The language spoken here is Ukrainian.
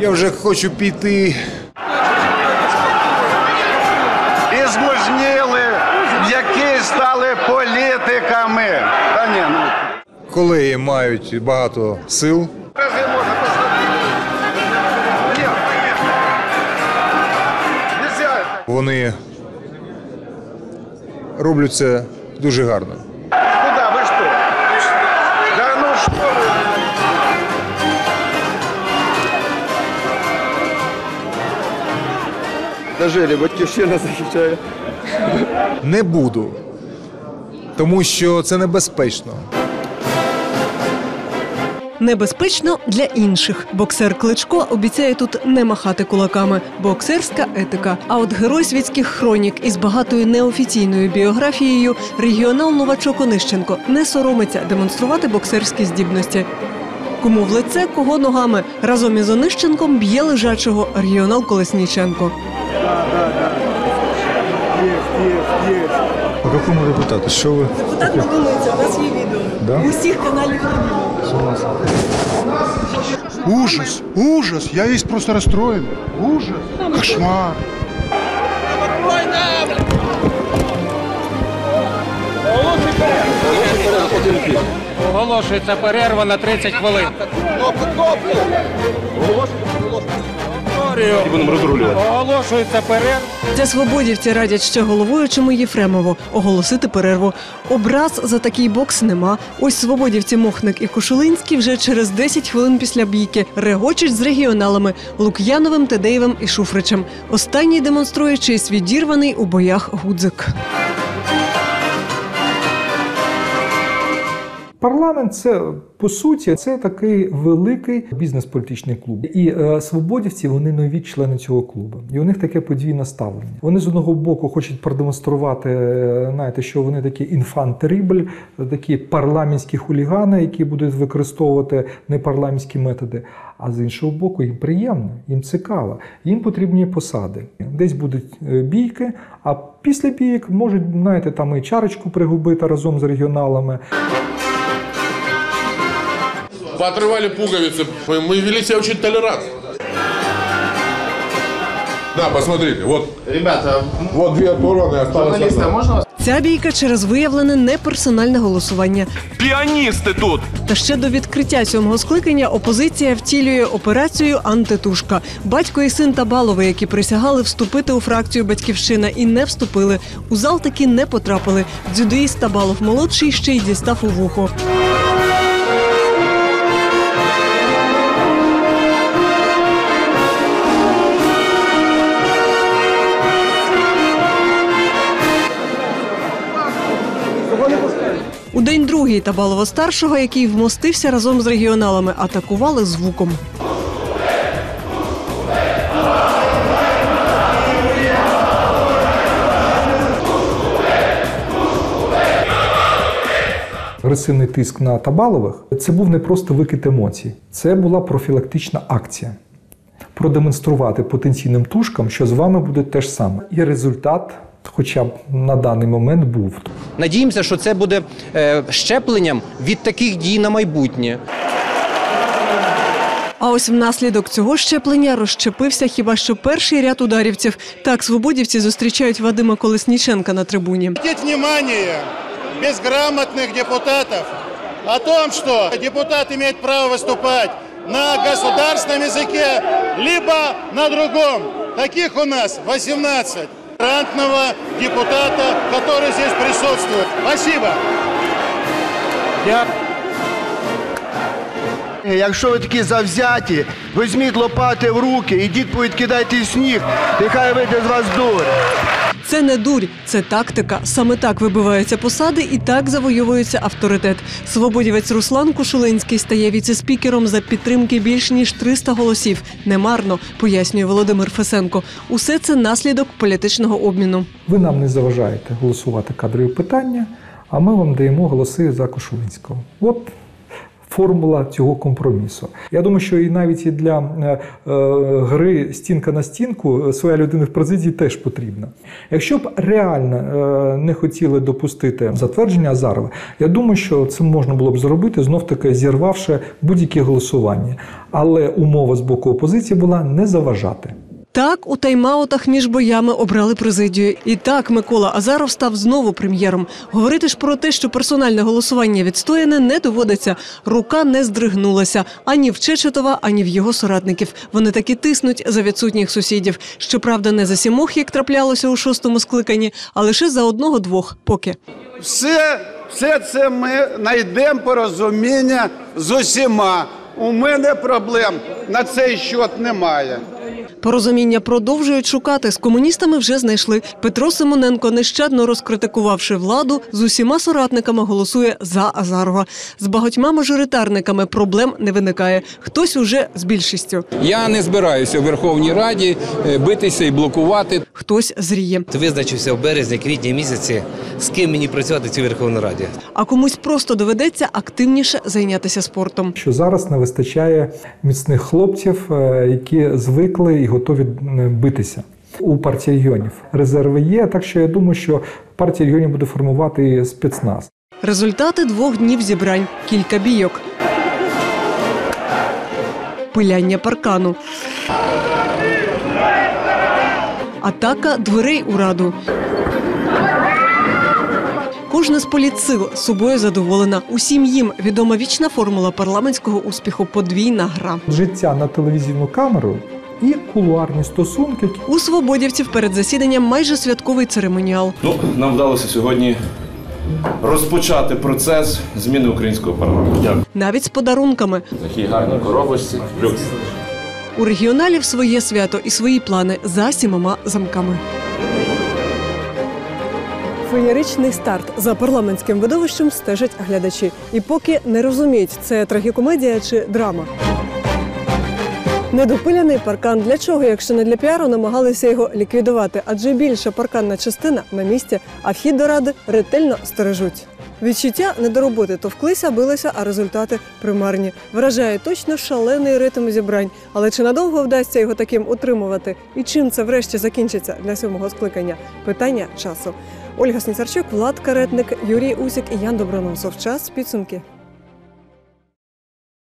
Я вже хочу піти. І змужніли, які стали політиками. Та ні, ну. Колеги мають багато сил. Вони роблять це дуже гарно. Дожили, батьківщина захищає. Не буду, тому що це небезпечно. Небезпечно для інших. Боксер Кличко обіцяє тут не махати кулаками. Боксерська етика. А от герой світських хронік із багатою неофіційною біографією регіонал Новачок Онищенко не соромиться демонструвати боксерські здібності. Кому в лице, кого ногами. Разом із Онищенком б'є лежачого регіонал Колесніченко. По якому депутату? Що ви? Так подумається, у нас є відео. Да? Усіх каналів. Ужас, ужас. Я весь просто расстроен. Ужас, кошмар. Оголошується перерва на 30 хвилин. Оголошується перерва. Це свободівці радять ще головуючому Єфремову оголосити перерву. Образ за такий бокс нема. Ось свободівці Мохник і Кошулинський вже через 10 хвилин після бійки регочуть з регіоналами Лук'яновим, Тедеєвим і Шуфричем. Останній демонструє чийсь відірваний у боях гудзик. Парламент це по суті це такий великий бізнес-політичний клуб. І е, свободівці вони нові члени цього клубу. І у них таке подвійне ставлення. Вони з одного боку хочуть продемонструвати, е, знаєте, що вони такі інфантерибль, такі парламентські хулігани, які будуть використовувати непарламентські методи. А з іншого боку, їм приємно, їм цікаво, їм потрібні посади. Десь будуть е, бійки, а після бійок можуть, знаєте, там і чарочку пригубити разом з регіоналами Поотрывали пуговицы. Мы, мы вели себя очень толерантно. Да, посмотрите, вот, Ребята, вот две оторванные, осталось журналісти, одна. можна вас? Ця бійка через виявлене неперсональне голосування. Піаністи тут. Та ще до відкриття сьомого скликання опозиція втілює операцію Антитушка. Батько і син Табалови, які присягали вступити у фракцію Батьківщина і не вступили. У зал таки не потрапили. Дзюдоїст Табалов молодший ще й дістав у вухо. Другий Табалова старшого, який вмостився разом з регіоналами, атакували звуком. агресивний тиск на Табалових це був не просто викид емоцій, це була профілактична акція. Продемонструвати потенційним тушкам, що з вами буде те ж саме. І результат, хоча б на даний момент, був. Надіємося, що це буде е, щепленням від таких дій на майбутнє. А ось внаслідок цього щеплення розщепився хіба що перший ряд ударівців. Так свободівці зустрічають Вадима Колесніченка на трибуні. Обратить внимание безграмотных депутатов о том, что депутат имеет право выступать на государственном языке, либо на другом. Таких у нас 18. Рантного депутата, который здесь присутствует. Спасибо. Дякую. Якщо ви такі завзяті, візьміть лопати в руки, ідіть повідкидайте сніг, нехай вийде з вас дур. Це не дурь, це тактика. Саме так вибиваються посади і так завойовується авторитет. Свободівець Руслан Кушулинський стає віцеспікером за підтримки більш ніж 300 голосів. Немарно, пояснює Володимир Фесенко. Усе це наслідок політичного обміну. Ви нам не заважаєте голосувати кадрові питання, а ми вам даємо голоси за Кошулинського. От формула цього компромісу. Я думаю, що і навіть і для е, е, гри стінка на стінку е, своя людина в президії теж потрібна. Якщо б реально не хотіли допустити затвердження Азарова, я думаю, що це можна було б зробити знов таки зірвавши будь-які голосування. Але умова з боку опозиції була не заважати. Так, у тайм-аутах між боями обрали президію. І так Микола Азаров став знову прем'єром. Говорити ж про те, що персональне голосування відстояне, не доводиться. Рука не здригнулася ані в Чечетова, ані в його соратників. Вони таки тиснуть за відсутніх сусідів. Щоправда, не за сімох, як траплялося у шостому скликанні, а лише за одного-двох. Поки Все, все це ми знайдемо порозуміння з усіма. У мене проблем на цей счет немає. Порозуміння продовжують шукати. З комуністами вже знайшли. Петро Симоненко, нещадно розкритикувавши владу, з усіма соратниками голосує за Азарова. З багатьма мажоритарниками проблем не виникає. Хтось уже з більшістю, Я не збираюся у Верховній Раді е, битися і блокувати. хтось зріє. Визначився в березні, квітні місяці, з ким мені працювати в цій Верховній Раді. А комусь просто доведеться активніше зайнятися спортом. Що зараз не вистачає міцних хлопців, е, які звикли і готові е, битися. У партії регіонів резерви є, так що я думаю, що партія регіонів буде формувати спецназ. Результати двох днів зібрань. Кілька бійок. Пиляння паркану. Атака дверей у раду. Кожна з політсил собою задоволена. Усім їм відома вічна формула парламентського успіху подвійна гра. Життя на телевізійну камеру і кулуарні стосунки. У свободівців перед засіданням майже святковий церемоніал. Ну, нам вдалося сьогодні розпочати процес зміни українського парламенту. Дякую. Навіть з подарунками. Такі гарні коробочці. Люкс. У регіоналів своє свято і свої плани за сімома замками. Феєричний старт за парламентським видовищем стежать глядачі. І поки не розуміють, це трагікомедія чи драма. Недопиляний паркан для чого, якщо не для піару, намагалися його ліквідувати, адже більша парканна частина на місці, а вхід до ради ретельно стережуть. Відчуття недороботи товклися, билися, а результати примарні. Вражає точно шалений ритм зібрань. Але чи надовго вдасться його таким утримувати? І чим це врешті закінчиться для сьомого скликання? Питання часу. Ольга Сніцарчук, Влад Каретник, Юрій Усік і Ян Доброносов. Час підсумки.